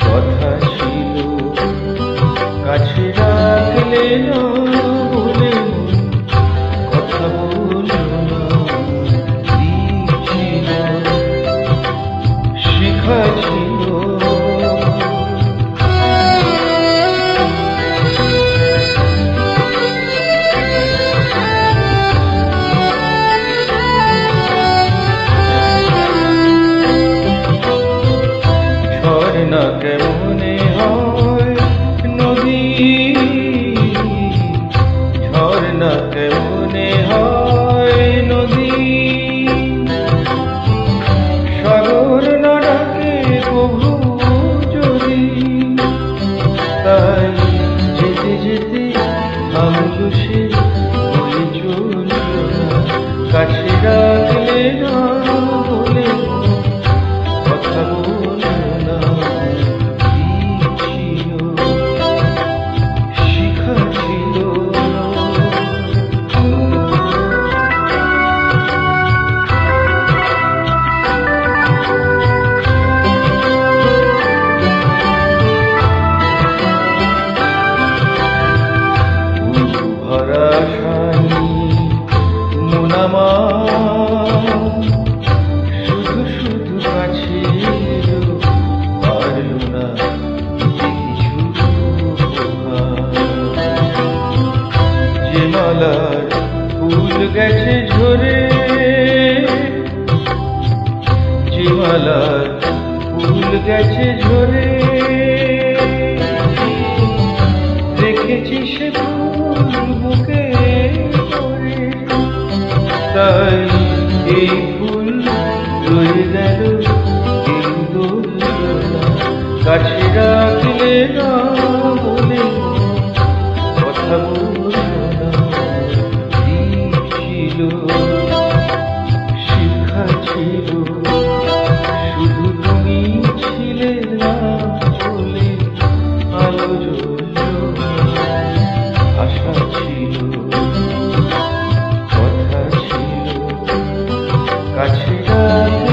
কথা ছিল কাছে রাখলে মানুষের বলে চলে কাছে আমার শুধু শুধু কাছে পারল না। যে গেছে গেছে ঝরে। এই ফুল জয়দারু হিন্দুল কাছে রাখলে না বলে কথা বলে Vai